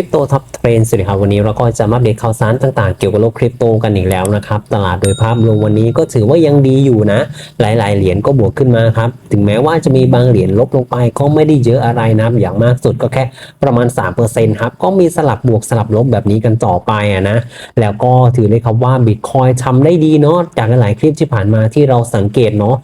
ริปโตท็อปเทรนสวัสดีครับวันนี้เราก็จะมาอัปเดตข่าวสารต่างๆ เกี่ยวกับโลกคริปโตกันอีกแล้วนะครับ ตลาดโดยภาพรวมวันนี้ก็ถือว่ายังดีอยู่นะ หลายๆ เหรียญก็บวกขึ้นมาครับ ถึงแม้ว่าจะมีบางเหรียญลบลงไปก็ไม่ได้เยอะอะไรนะอย่างมากสุดก็แค่ประมาณ 3%ครับก็มีสลับบวกสลับลบแบบนี้กันต่อไปอะนะแล้วก็ถือได้ครับว่าบิตคอยทำได้ดีเนาะจากหลายๆคลิปที่ผ่านมาที่เราสังเกตเนาะ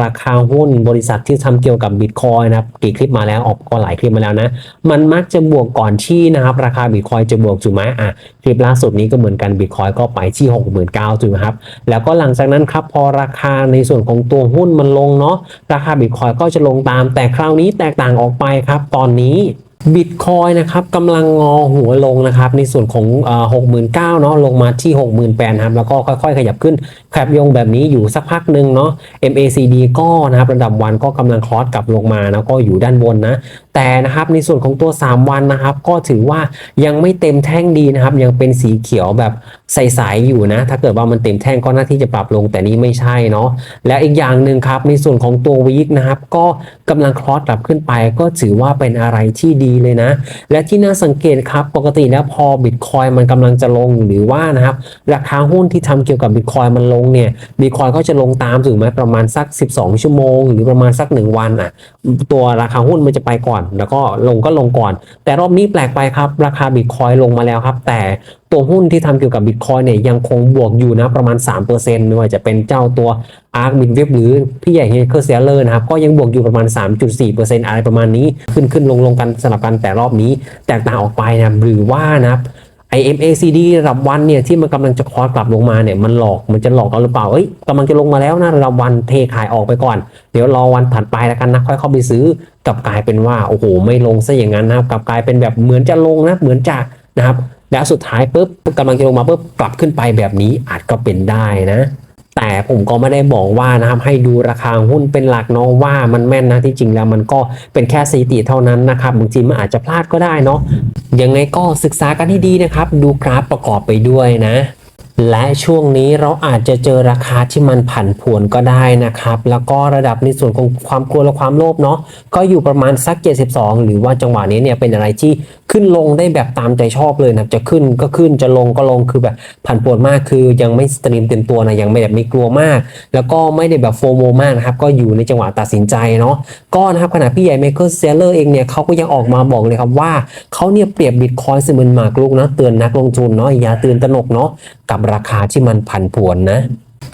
ราคาหุ้นบริษัทที่ทำเกี่ยวกับบิตคอยนะครับกี่คลิปมาแล้วออกก็หลายคลิปมาแล้วนะ มันมักจะบวกก่อนที่นะครับราคาบิตคอยจะบวกถูกไหมอะคลิปล่าสุดนี้ก็เหมือนกันบิตคอยก็ไปที่69,000ถูกไหมครับแล้วก็หลังจากนั้นครับพอราคาในส่วนของตัวหุ้นมันลงเนาะราคาบิตคอยก็จะลงตาม แต่คราวนี้แตกต่างออกไปครับตอนนี้ บิตคอยนะครับกำลังงอหัวลงนะครับ ในส่วนของหกหมื่นเก้าเนาะลงมาที่68,000ครับ แล้วก็ค่อยๆ ขยับขึ้นแคบยงแบบนี้อยู่สักพักหนึ่งเนาะ MACD ก็นะครับระดับวันก็กำลังคลอสกลับลงมาแล้วก็อยู่ด้านบนนะ แต่นะครับในส่วนของตัว 3 วันนะครับ ก็ถือว่ายังไม่เต็มแท่งดีนะครับ ยังเป็นสีเขียวแบบใสๆอยู่นะ ถ้าเกิดว่ามันเต็มแท่งก็น่าที่จะปรับลงแต่นี้ไม่ใช่เนาะแล้วอีกอย่างหนึ่งครับในส่วนของตัววีคนะครับก็กำลังคลอสกลับขึ้นไป ก็ถือว่าเป็นอะไรที่ดีเลยนะ และที่น่าสังเกตครับปกติแล้วพอบิตคอยมันกำลังจะลงหรือว่านะครับราคาหุ้นที่ทำเกี่ยวกับบิตคอยมันลงเนี่ยบิตคอยก็จะลงตามถูกไหมประมาณสัก 12 ชั่วโมง หรือประมาณสัก 1 วันอะตัวราคาหุ้นมันจะไปก่อน แล้วก็ลงก็ลงก่อน แต่รอบนี้แปลกไปครับ ราคาบิตคอยลงมาแล้วครับ แต่ ตัวหุ้นที่ทำเกี่ยวกับบิตคอยเนี่ยยังคงบวกอยู่นะประมาณ 3%ไม่ว่าจะเป็นเจ้าตัวอาร์คบินเว็บหรือพี่ใหญ่เฮเคอร์เซลเลอร์นะครับก็ยังบวกอยู่ประมาณ 3.4%อะไรประมาณนี้ขึ้นขึ้นลงลงกันสลับกันแต่รอบนี้แตกต่างออกไปนะหรือว่านะครับ IMACD ระดับวันเนี่ยที่มันกำลังจะคอร์กลับลงมาเนี่ยมันหลอกมันจะหลอกเราหรือเปล่าเอ้ยกำลังจะลงมาแล้วนะระดับวันเทขายออกไปก่อน เดี๋ยวรอวันถัดไปแล้วกันนะค่อยเข้าไปซื้อกลับกลายเป็นว่าโอ้โหไม่ลงซะอย่างนั้นนะครับกลับกลายเป็นแบบเหมือนจะลงนะเหมือนจะนะครับ แล้วสุดท้ายปุ๊บกำลังจะลงมาปุ๊บกลับขึ้นไปแบบนี้อาจก็เป็นได้นะ แต่ผมก็ไม่ได้บอกว่านะครับให้ดูราคาหุ้นเป็นหลักเนาะว่ามันแม่นนะที่จริงแล้วมันก็เป็นแค่สถิติเท่านั้นนะครับบางทีมันอาจจะพลาดก็ได้เนาะยังไงก็ศึกษากันให้ดีนะครับ ดูกราฟประกอบไปด้วยนะและช่วงนี้เราอาจจะเจอราคาที่มันผันผวนก็ได้นะครับ แล้วก็ระดับในส่วนของความกลัวและความโลภเนาะก็อยู่ประมาณสัก 72 หรือว่าจังหวะนี้เนี่ยเป็นอะไรที่ ขึ้นลงได้แบบตามใจชอบเลยนะจะขึ้นก็ขึ้นจะลงก็ลงคือแบบผันผวนมากคือยังไม่สตรีมเต็มตัวนะยังไม่แบบไม่กลัวมาก แล้วก็ไม่ได้แบบโฟโมมากนะครับก็อยู่ในจังหวะตัดสินใจเนาะก็นะครับขณะพี่ใหญ่เมเคิลเซเลอร์เองเนี่ยเขาก็ยังออกมาบอกเลยครับว่าเขาเนี่ยเปรียบบิตคอยน์เสมือนหมากรุกนะเตือนนักลงทุนเนาะอย่าตื่นตระหนกเนาะกับราคาที่มันผันผวนนะ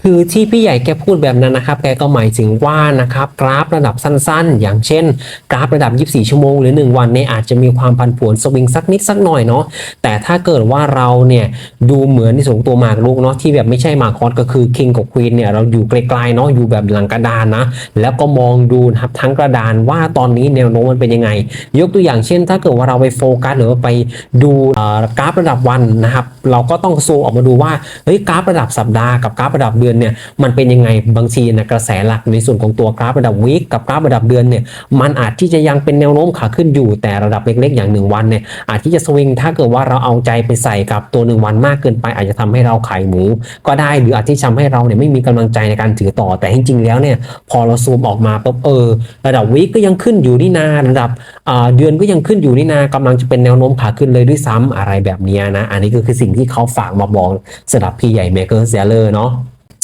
คือที่พี่ใหญ่แกพูดแบบนั้นนะครับ แกก็หมายถึงว่านะครับกราฟระดับสั้นๆ อย่างเช่น กราฟระดับ 24 ชั่วโมงหรือ 1 วันเนี่ยอาจจะมีความผันผวนสวิงสักนิดสักหน่อยเนาะแต่ถ้าเกิดว่าเราเนี่ยดูเหมือนในส่วนของตัวหมากรุกเนาะที่แบบไม่ใช่หมากคอสก็คือ King กับ Queen เนี่ยเราอยู่ไกลๆเนาะอยู่แบบหลังกระดานนะแล้วก็มองดูนะครับทั้งกระดานว่าตอนนี้แนวโน้มมันเป็นยังไง ยกตัวอย่างเช่น ถ้าเกิดว่าเราไปโฟกัสหรือไปดูกราฟระดับวันนะครับเราก็ต้องซูมออกมาดูว่าเฮ้ยกราฟระดับสัปดาห์กับกราฟระดับเดือนเนี่ยมันเป็นยังไงบางทีนะกระแสหลักในส่วนของตัวกราฟระดับวีคกับกราฟระดับเดือนเนี่ยมันอาจที่จะยังเป็นแนวโน้มขาขึ้นอยู่แต่ระดับเล็กๆอย่าง 1 วันเนี่ยอาจที่จะสวิงถ้าเกิดว่าเราเอาใจไปใส่กับตัว 1 วันมากเกินไป อาจจะทำให้เราขายหมู ก็ได้หรืออาจที่ทำให้เราเนี่ยไม่มีกำลังใจในการถือต่อแต่จริงๆแล้วเนี่ยพอเราซูมออกมาปุ๊บเออระดับวีคก็ยังขึ้นอยู่นี่นาระดับเดือนก็ยังขึ้นอยู่นี่นากำลังจะเป็นแนวโน้มขาขึ้นเลยด้วยซ้ำอะไรแบบนี้นะ อันนี้ก็คือสิ่งที่เขาฝากมาบอกสำหรับพี่ใหญ่เมเกอร์เซเลอร์เนาะ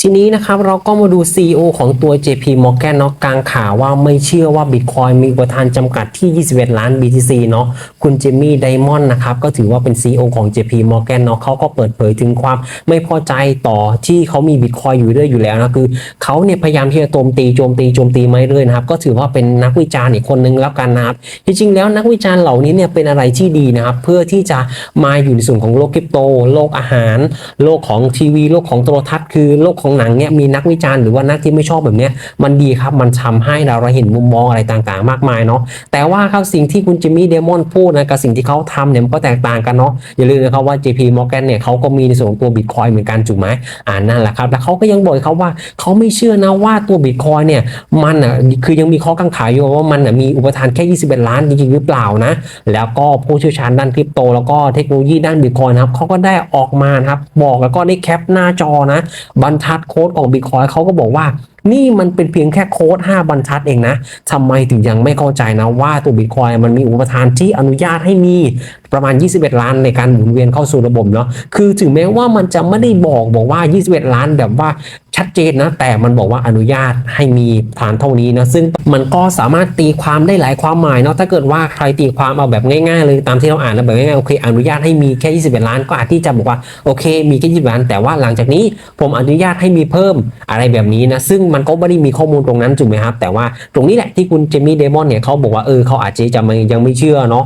ทีนี้นะครับเราก็มาดู CEO ของตัว JP Morgan เนาะกลางข่าวว่าไม่เชื่อว่า Bitcoin มีอุปทานจำกัดที่ 21 ล้าน BTC เนาะคุณเจมี่ไดมอนด์นะครับก็ถือว่าเป็น CEO ของ JP Morgan เนาะเขาก็เปิดเผยถึงความไม่พอใจต่อที่เขามี Bitcoin อยู่เรื่อยอยู่แล้วนะคือเขาเนี่ยพยายามที่จะโจมตีโจมตีโจมตีไม่เรื่อยนะครับก็ถือว่าเป็นนักวิจารณ์อีกคนนึงแล้วกันนะครับจริงๆแล้วนักวิจารณ์เหล่านี้เนี่ยเป็นอะไรที่ดีนะครับเพื่อที่จะมาอยู่ในส่วนของโลกคริปโต โลกอาหาร โลกของทีวี โลกของโทรทัศน์คือโลกของของหนังเนี่ยมีนักวิจารณ์หรือว่านักที่ไม่ชอบแบบเนี้ยมันดีครับมันทำให้เราเห็นมุมมองอะไรต่างๆ มากมายเนาะแต่ว่าครับสิ่งที่คุณจิมมี่เดมอนพูดนะกับสิ่งที่เขาทำเนี่ยมันก็แตกต่างกันเนาะอย่าลืมนะครับว่า JP Morgan เนี่ยเขาก็มีในส่วนของตัวบิตคอยเหมือนกันถูกไหมอ่านั่นแหละครับแล้วเขาก็ยังบอกเขาว่าเขาไม่เชื่อนะว่าตัวบิตคอยเนี่ยมันอะคือยังมีข้อกังขาอยู่ว่ามันอะมีอุปทานแค่ 21 ล้านจริงๆหรือเปล่านะ แล้วก็ผู้เชี่ยวชาญด้านคริปโต แล้วก็เทคโนโลยีด้านบิตคอยนะครับเขาก็ได้ออกมานะครับบอกแล้วก็ได้แคปหน้าจอนะบรรทัดโค้ดของบิตคอยเขาก็บอกว่า นี่มันเป็นเพียงแค่โค้ด5บรรทัดเองนะทำไมถึงยังไม่เข้าใจนะว่าตัวบิตคอยมันมีอุปทานที่อนุญาตให้มีประมาณ 21 ล้านในการหมุนเวียนเข้าสู่ระบบเนาะคือถึงแม้ว่ามันจะไม่ได้บอกบอกว่า 21 ล้านแบบว่าชัดเจนนะแต่มันบอกว่าอนุญาตให้มีฐานเท่านี้นะซึ่งมันก็สามารถตีความได้หลายความหมายเนาะถ้าเกิดว่าใครตีความเอาแบบง่ายๆเลยตามที่เราอ่านแล้วแบบง่ายๆโอเคอนุญาตให้มีแค่ 21 ล้านก็อาจที่จะบอกว่าโอเค มีแค่20ล้าน แต่ว่าหลังจากนี้ผมอนุญาตให้มีเพิ่มอะไรแบบนี้นะซึ่งมันก็ไม่ได้มีข้อมูลตรงนั้นถูกไหมครับ แต่ว่าตรงนี้แหละที่คุณเจมี่เดมอนเนี่ยเขาบอกว่าเออเขาอาจจะจะม่ยังไม่เชื่อเนาะ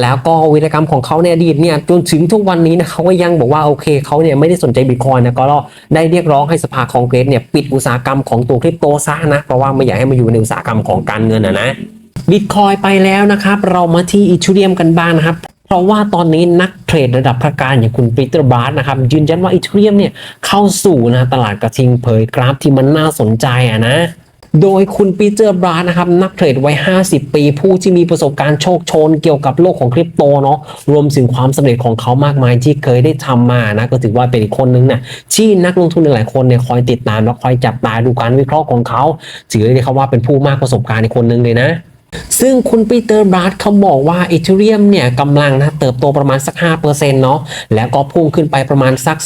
แล้วก็วิรกรรมของเขาในอดีตเนี่ยจนถึงทุกวันนี้นะเขาก็ยังบอกว่าโอเคเขาเนี่ยไม่ได้สนใจบิตคอยนะก็ได้เรียกร้องให้สภาคองเกรสเนี่ยปิดอุตสาหกรรมของตัวคริปโตซะนะเพราะว่าไม่อยากให้มาอยู่ในอุตสาหกรรมของการเงินนะนะบิตคอยไปแล้วนะครับ เรามาที่อีทูเรียมกันบ้างนะครับ เพราะว่าตอนนี้นักเทรดระดับพระการอย่างคุณปีเตอร์บาร์นะครับยืนยันว่าอีทูเรียมเนี่ยเข้าสู่นะตลาดกระทิงเผยกราฟที่มันน่าสนใจอะนะโดยคุณปีเตอร์บรานะครับนักเทรดวัย 50 ปี ผู้ที่มีประสบการณ์โชคโชนเกี่ยวกับโลกของคริปโตเนาะรวมถึงความสำเร็จของเขามากมายที่เคยได้ทำมานะก็ถือว่าเป็นอีกคนนึงนะที่นักลงทุนหลายคนเนี่ยคอยติดตามและคอยจับตาดูการวิเคราะห์ของเขา ถือได้เขาว่าเป็นผู้มากประสบการณ์ในคนนึงเลยนะ ซึ่งคุณปีเตอร์บรัดเขาบอกว่าอีเทเรียมเนี่ยกำลังนะเติบโตประมาณสัก 5%เนาะแล้วก็พุ่งขึ้นไปประมาณสัก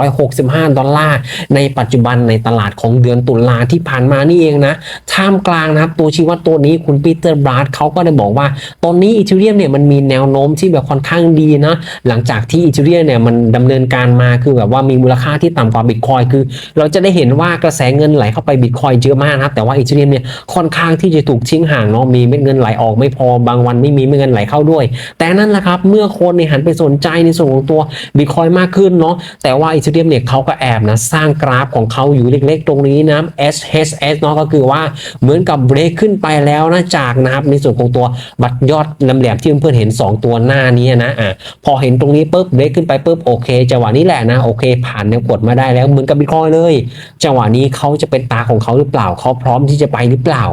2,765 ดอลลาร์ ในปัจจุบันในตลาดของเดือนตุลาที่ผ่านมานี่เองนะท่ามกลางนะครับตัวชี้วัดตัวนี้คุณปีเตอร์บรัดเขาก็ได้บอกว่า ตอนนี้อีเทเรียมเนี่ยมันมีแนวโน้มที่แบบค่อนข้างดีนะหลังจากที่อีเทเรียมเนี่ยมันดำเนินการมาคือแบบว่ามีมูลค่าที่ต่ำกว่าบิตคอยคือ เราจะได้เห็นว่ากระแสเงินไหลเข้าไปบิตคอยเยอะมากนะแต่ว่าอีเทเรียมเนี่ยค่อนข้างที่จะถูกทิ้งห่างเนาะมีเม็ดเงินไหลออกไม่พอบางวันไม่มีเม็ดเงินไหลเข้าด้วย แต่นั่นแหละครับ เมื่อคนเนี่ยหันไปสนใจในส่วนของตัวบิตคอยมากขึ้นเนาะแต่ว่าอีเทเรียมเนี่ยเขาก็แอบนะสร้างกราฟของเขาอยู่เล็กๆ ตรงนี้นะ SHS เนาะก็คือว่าเหมือนกับเบรกขึ้นไปแล้วนะจากนะครับในส่วนของตัวบัตรยอดลำแหลมที่เพื่อนๆเห็น 2 ตัวหน้านี้นะอะพอเห็นตรงนี้ปุ๊บเบรกขึ้นไปปุ๊บโอเคจังหวะนี้แหละนะโอเค ผ่านแนวกดมาได้แล้วเหมือนกับบิตคอยเลย จังหวะนี้เขาจะเป็นตาของเขาหรือเปล่าเขาพร้อมที่จะไปหรือเปล่า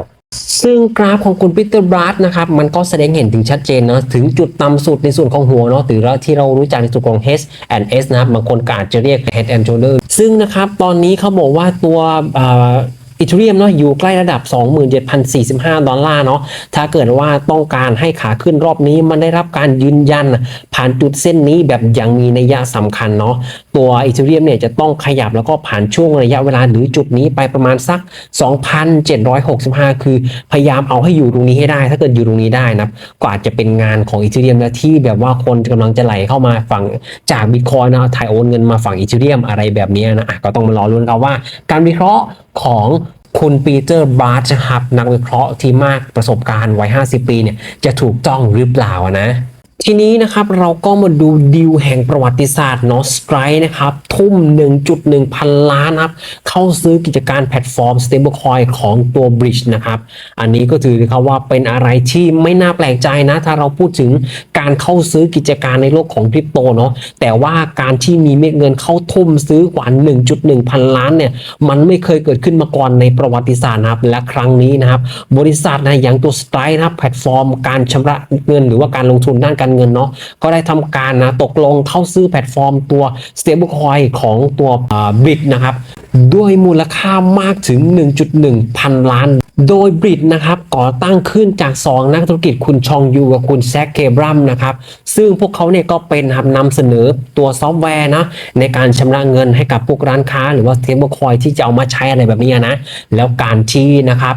ซึ่งกราฟของคุณปีเตอร์บรัสนะครับมันก็แสดงเห็นถึงชัดเจนเนาะถึงจุดต่ำสุดในส่วนของหัวเนาะหรือที่เรารู้จักในส่วนของ H and S นะครับบางคนก็อาจจะเรียก Head and Shoulder ซึ่งนะครับตอนนี้เขาบอกว่าตัว อีเทเรียมเนาะอยู่ใกล้ระดับ 27,045 ดอลลาร์เนาะถ้าเกิดว่าต้องการให้ขาขึ้นรอบนี้มันได้รับการยืนยัน ผ่านจุดเส้นนี้แบบอย่างมีนัยยะสำคัญเนาะตัวอีเทเรียมเนี่ยจะต้องขยับแล้วก็ผ่านช่วงระยะเวลาหรือจุดนี้ไปประมาณสัก 2,765 คือพยายามเอาให้อยู่ตรงนี้ให้ได้ ถ้าเกิดอยู่ตรงนี้ได้นะก็อาจะเป็นงานของอีเทเรียมนะที่แบบว่าคนกำลังจะไหลเข้ามาฝั่งจากบิตคอยนะถ่ายโอนเงินมาฝั่งอีเทเรียมอะไรแบบนี้นะอะก็ต้องมารอรุ้นกันว่า การวิเคราะห์ ของคุณปีเตอร์บาร์ชครับนักวิเคราะห์ที่มากประสบการณ์วัย 50 ปีเนี่ยจะถูกต้องหรือเปล่านะ ทีนี้นะครับเราก็มาดูดิวแห่งประวัติศาสตร์เนาะสไตร์นะครับ ทุ่ม 1.1 พันล้านครับ เข้าซื้อกิจการแพลตฟอร์ม stablecoin ของตัว Bridge นะครับ อันนี้ก็ถือนะครับว่าเป็นอะไรที่ไม่น่าแปลกใจนะ ถ้าเราพูดถึงการเข้าซื้อกิจการในโลกของคริปโตเนาะแต่ว่าการที่มีเม็ดเงินเข้าทุ่มซื้อกว่า 1.1 พันล้านเนี่ยมันไม่เคยเกิดขึ้นมาก่อนในประวัติศาสตร์นะครับและครั้งนี้นะครับบริษัทนะอย่างตัว Strike นะครับแพลตฟอร์ม การชำระเงินหรือว่าการลงทุนด้านการเงินเนาะก็ได้ทำการนะตกลงเข้าซื้อแพลตฟอร์มตัว stablecoin ของตัวบิตนะครับด้วยมูลค่ามากถึง 1.1 พันล้าน โดยบริดนะครับก่อตั้งขึ้นจาก 2 นักธุรกิจคุณชองยูกับคุณแซคเคบรัมนะครับ ซึ่งพวกเขาเนี่ยก็เป็นครับนำเสนอตัวซอฟต์แวร์นะในการชำระเงินให้กับพวกร้านค้า หรือว่าสเตเบิลคอยที่จะเอามาใช้อะไรแบบนี้นะ แล้วการที่นะครับ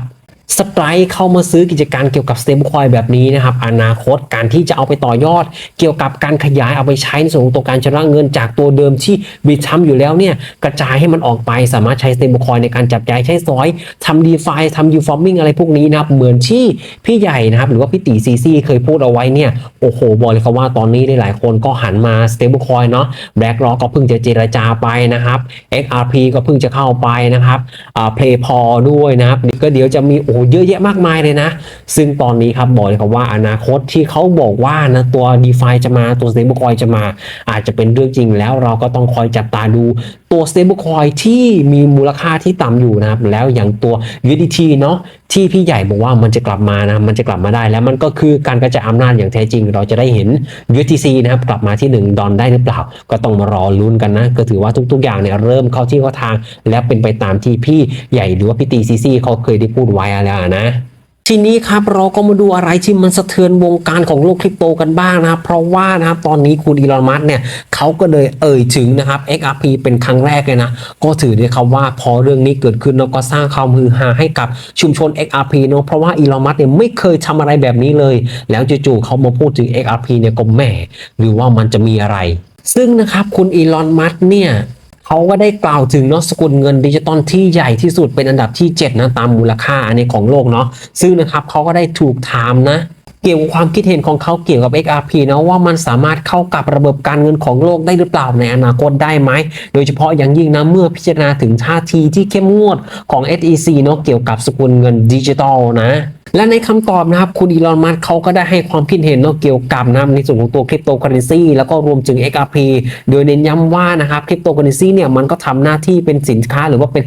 สไตร์เข้ามาซื้อกิจการเกี่ยวกับ stablecoin แบบนี้นะครับ อนาคตการที่จะเอาไปต่อยอด เกี่ยวกับการขยายเอาไปใช้ในส่วนของตัวการชำระเงินจากตัวเดิมที่บิตทำอยู่แล้วเนี่ยกระจายให้มันออกไปสามารถใช้ stablecoin ในการจับจ่ายใช้สอยทำ DeFi ทำ u farming อะไรพวกนี้นะครับเหมือนที่พี่ใหญ่นะครับหรือว่าพี่ตีซีซีเคยพูดเอาไว้เนี่ยโอ้โหบอกเลยครับว่าตอนนี้หลายๆคนก็หันมา stablecoin เนาะ BlackRock ก็เพิ่งจะเจรจาไปนะครับ XRP ก็เพิ่งจะเข้าไปนะครับอ่า PayPal ด้วยนะครับก็เดี๋ยวจะมีโอ้เยอะแยะมากมายเลยนะ ซึ่งตอนนี้ครับบอกเลยครับว่าอนาคตที่เขาบอกว่านะตัว d e f าจะมาตัว stablecoin จะมา อาจจะเป็นเรื่องจริงแล้วเราก็ต้องคอยจับตาดูตัว stablecoin ที่มีมูลค่าที่ต่ำอยู่นะครับ แล้วอย่างตัว USDT เนาะ ที่พี่ใหญ่บอกว่ามันจะกลับมานะมันจะกลับมาได้ แล้วมันก็คือการกระจายอำนาจอย่างแท้จริง เราจะได้เห็น UTC นะครับกลับมาที่ 1 ดอนได้หรือเปล่า ก็ต้องมารอลุ้นกันนะ ก็ถือว่าทุก ๆ อย่างเนี่ยเริ่มเข้าที่เข้าทาง และเป็นไปตามที่พี่ใหญ่หรือว่าพี่ตีซีซีเขาเคยได้พูดไว้แล้วนะ ทีนี้ครับเราก็มาดูอะไรที่มันสะเทือนวงการของโลกคริปโตกันบ้างนะครับเพราะว่านะครับตอนนี้คุณอีลอนมัสเนี่ยเขาก็เลยเอ่ยถึงนะครับ XRP เป็นครั้งแรกเลยนะ ก็ถือได้ครับว่าพอเรื่องนี้เกิดขึ้นแล้วก็สร้างความฮือฮาให้กับชุมชน XRP เนาะเพราะว่าอีลอนมัสเนี่ยไม่เคยทำอะไรแบบนี้เลย แล้วจู่ๆเขามาพูดถึง XRP เนี่ยก็แหมหรือว่ามันจะมีอะไร ซึ่งนะครับคุณอีลอนมัสเนี่ย เขาก็ได้กล่าวถึงเนาะสกุลเงินดิจิตอลที่ใหญ่ที่สุดเป็นอันดับที่ 7 นะตามมูลค่าอันนี้ของโลกเนาะซึ่งนะครับเขาก็ได้ถูกถามนะเกี่ยวกับความคิดเห็นของเขาเกี่ยวกับ XRP นะว่ามันสามารถเข้ากับระบบการเงินของโลกได้หรือเปล่าในอนาคตได้ไหม โดยเฉพาะอย่างยิ่งนะเมื่อพิจารณาถึงท่าทีที่เข้มงวดของ SEC เนาะเกี่ยวกับสกุลเงินดิจิตอลนะ และในคำตอบนะครับคุณอีลอนมัสก์เขาก็ได้ให้ความคิดเห็นเนาะเกี่ยวกับนะในส่วนของตัวคริปโตเคอเรนซีแล้วก็รวมถึง XRP โดยเน้นย้ำว่านะครับคริปโตเคอเรนซีเนี่ยมันก็ทำหน้าที่เป็นสินค้าหรือว่าเป็น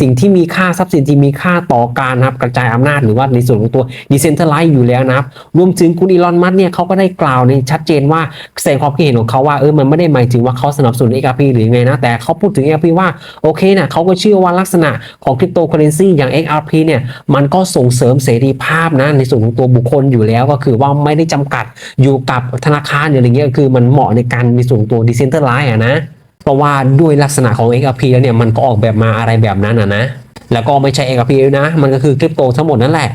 สิ่งที่มีค่าทรัพย์สินที่มีค่าต่อการนะครับกระจายอำนาจหรือว่าในส่วนของตัวดิเซนท r ไลซ์อยู่แล้วนะครับรวมถึงคุณอีลอนมัสก์เนี่ยเขาก็ได้กล่าวในชัดเจนว่าแสดงความคิดเห็นของเขาว่าเออมันไม่ได้หมายถึงว่าเขาสนับสนุน XRP หรือไงนะแต่เขาพูดถึง XRP ว่าโอเคนะเขาก็เชื่อว่าลักษณะของคริปโตเคอเรนซีอย่าง XRP เนี่ยมันก็ส่งเสริมเสรีภาพนะในส่วนของตัวบุคคลอยู่แล้วก็คือว่าไม่ได้จำกัดอยู่กับธนาคารหรืออะไรเงี้ยคือมันเหมาะในการในส่วนตัวดิเซนเตอร์ไลน์อะนะเพราะว่าด้วยลักษณะของ XRP แล้วเนี่ยมันก็ออกแบบมาอะไรแบบนั้นอะนะแล้วก็ไม่ใช่ XRP นะ มันก็คือคริปโตทั้งหมดนั่นแหละ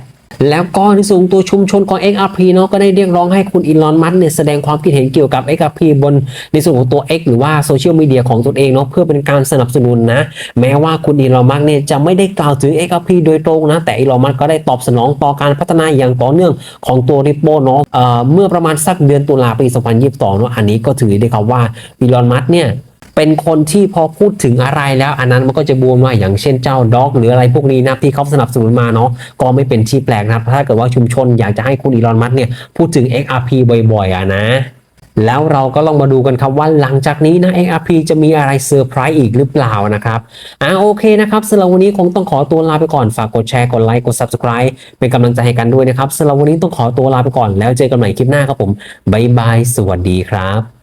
แล้วก็ในส่วนตัวชุมชนของ XRP เนาะก็ได้เรียกร้องให้คุณอีลอนมัสเนี่ยแสดงความคิดเห็นเกี่ยวกับ XRP บนในส่วนของตัว X หรือว่าโซเชียลมีเดียของตนเองเนาะเพื่อเป็นการสนับสนุนนะ แม้ว่าคุณอีลอนมัสเนี่ยจะไม่ได้กล่าวถึง XRP โดยตรงนะ แต่อีลอนมัสก็ได้ตอบสนองต่อการพัฒนาอย่างต่อเนื่องของตัว Ripple เนาะเอ่อเมื่อประมาณสักเดือนตุลาปี 2022เนาะอันนี้ก็ถือได้ครับว่าอีลอนมัสเนี่ย เป็นคนที่พอพูดถึงอะไรแล้ว อันนั้นมันก็จะบวมว่าอย่างเช่นเจ้าด็อก หรืออะไรพวกนี้นะที่เขาสนับสนุนมาเนาะก็ไม่เป็นที่แปลกนะถ้าเกิดว่าชุมชนอยากจะให้คุณอีลอนมัสเนี่ยพูดถึง XRP บ่อยๆอะนะแล้วเราก็ลองมาดูกันครับว่าหลังจากนี้นะ XRP จะมีอะไรเซอร์ไพรส์อีกหรือเปล่านะครับ อ่าโอเคนะครับสำหรับวันนี้คงต้องขอตัวลาไปก่อนฝากกดแชร์กดไลค์กด Subscribe เป็นกำลังใจให้กันด้วยนะครับสำหรับวันนี้ต้องขอตัวลาไปก่อนแล้วเจอกันใหม่คลิปหน้าครับผม บ๊ายบาย สวัสดีครับ